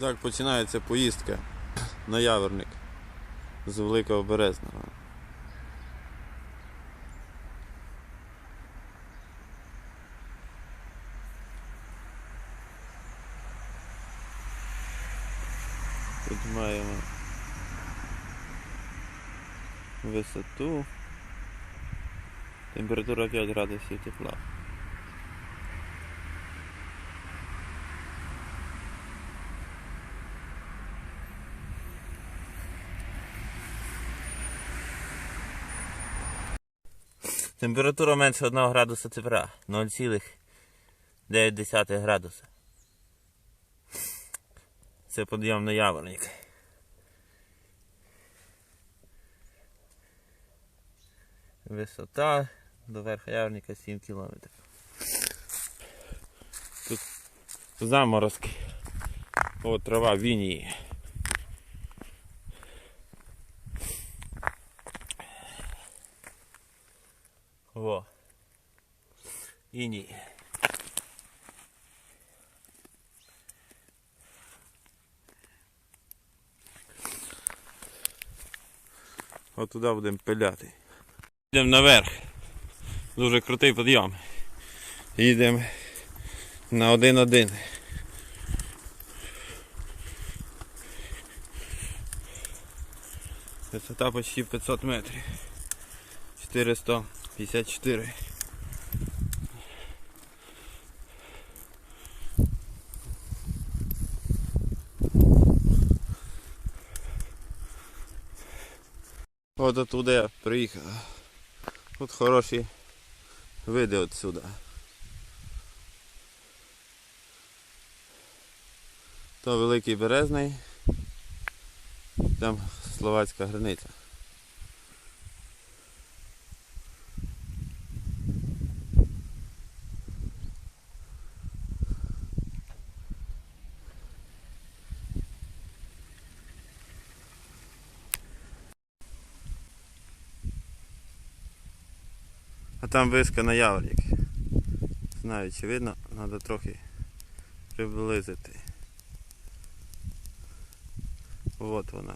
Так починається поїздка на Яверник з Великого Березного. Тут маємо висоту. Температура 5 градусів тепла. Температура менше 1 градуса тепла. 0,9 градуса. Це підйом на яворник. Висота до верха яворника 7 кілометрів. Тут заморозки. О, трава вінії. Іній. От туди будемо пиляти. Йдемо наверх. Дуже крутий підйом. Їдемо на один-один. Висота почти 500 метрів. 454. От оттуда я приїхав. Тут хороші види отсюда. То великий березний, там словацька границя. А там вишка на яворник. Знаю, чи видно, треба трохи приблизити. От вона.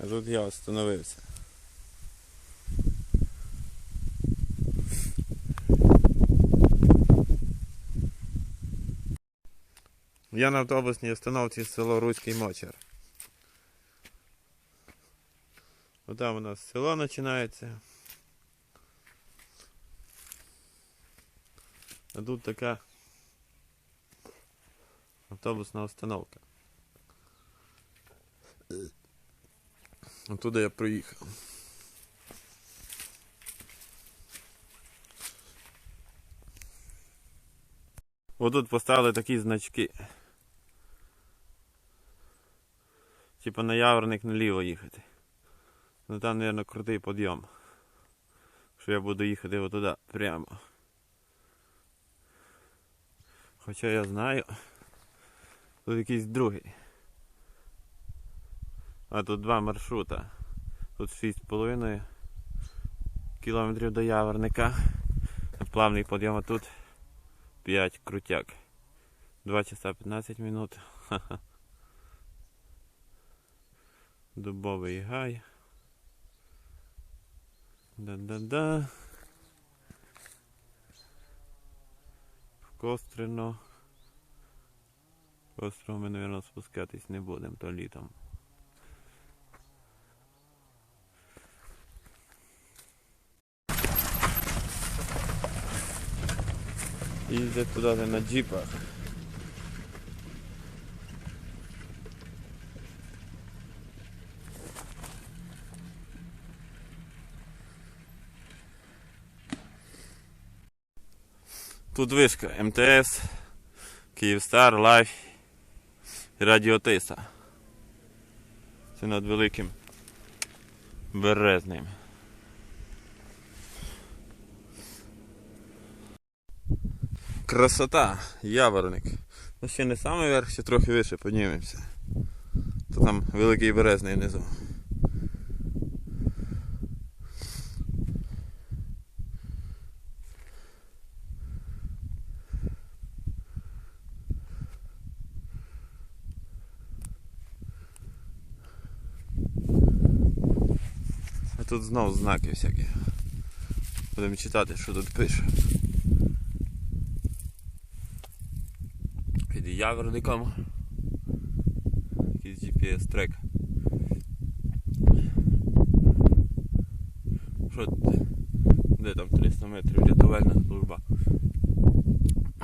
А тут я остановився. Я на автобусній остановці село Руський Мочер. Вот там у нас село починається. А тут така автобусна остановка. Оттуда я приїхав. Отут поставили такі значки. Типа на яворник наліво їхати. Ну там, мабуть, крутий підйом. Що я буду їхати отуди прямо. Хоча я знаю. Тут якийсь другий. А тут два маршрута. Тут 6,5 кілометрів до Яворника. Плавний підйом, а тут 5 крутяк. 2 часа 15 минут. Ха-ха. Дубовий гай. Да-да-да. В Кострино ми, мабуть, спускатись не будемо то літом. Їздять туди на джипах. Тут вишка МТС, Київстар, Лайф і Радіо Тиса. Це над великим березним. Красота, яворник. Ну ще не самий верх, ще трохи вище піднімемося. То там великий березний внизу. Тут знов знаки всякі. Будемо читати, що тут пише. Під яверником. Якийсь GPS трек. Що? Де там 300 метрів рятувальна служба?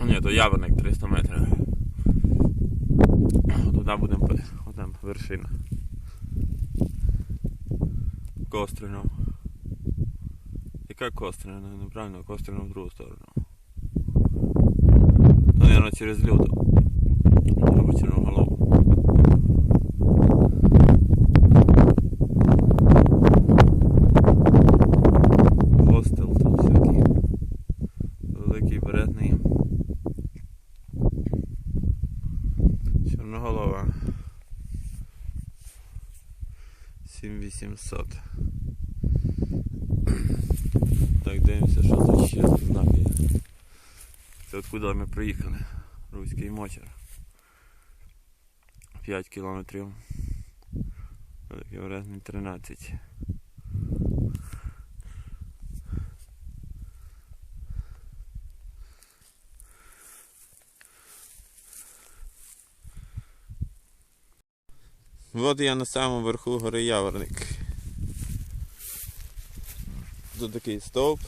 Ні, то яверник 300 метрів. Туди будемо по- О, там вершина. Костринов. Яка Кострина? Неправильно, Кострина в другу сторону. То, наверное, через люту. Або Черноголову. Гостел 7800. Так, дивимося, що тут ще знак є. Це откуда ми приїхали. Руський мочер. 5 кілометрів. Великий Березний 13. От я на самому верху гори Яворник. Тут такий стовп.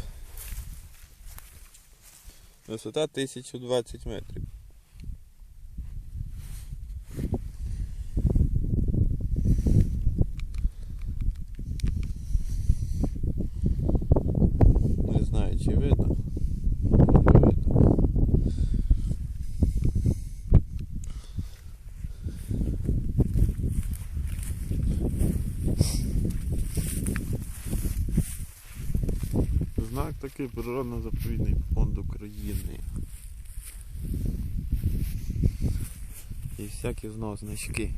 Висота 1020 метрів. Не знаю, чи видно. Може видно. Знак природно-заповідний фонд України. І всякі знов значки.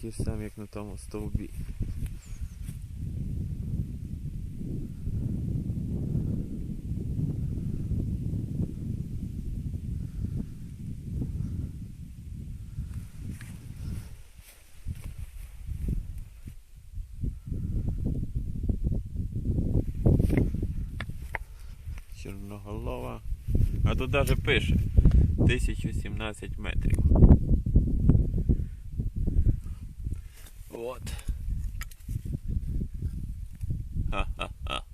Ті самі, як на тому стовбі. Чорноголова. А тут навіть пише 1017 метрів. От. Ха-ха-ха.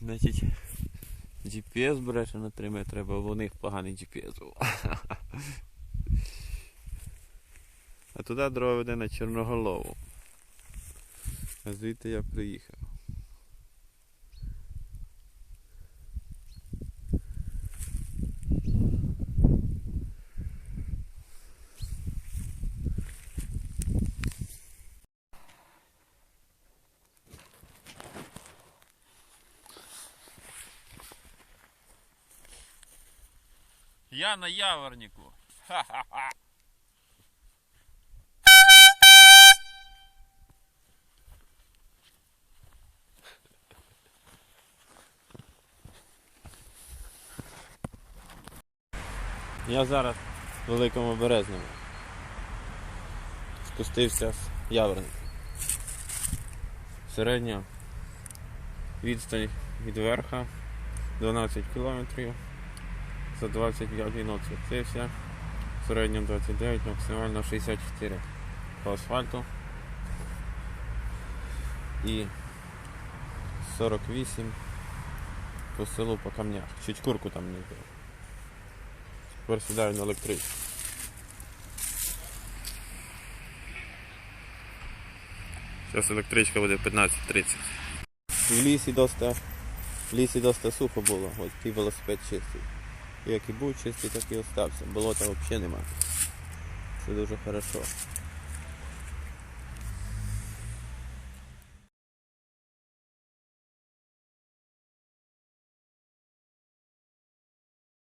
Значить, GPS бреше на 3 метри, бо у них поганий GPS. А туди дорога веде на Чорноголову. А звідти я приїхав. Я на яворнику. Ха-ха-ха. Я зараз в великому березному. Спустився з яворника. Середня відстань від верха 12 кілометрів за 25 минут. В середньому 29, максимально 64 по асфальту. І 48 по селу по камнях. Чуть курку там не вбив. Тепер сідаю на електричку. Зараз електричка буде 15.30. В лісі доста, в лісі доста сухо було, ось такий велосипед чистий. Як і був чистий, так і остався. Болота взагалі нема. Це дуже хорошо.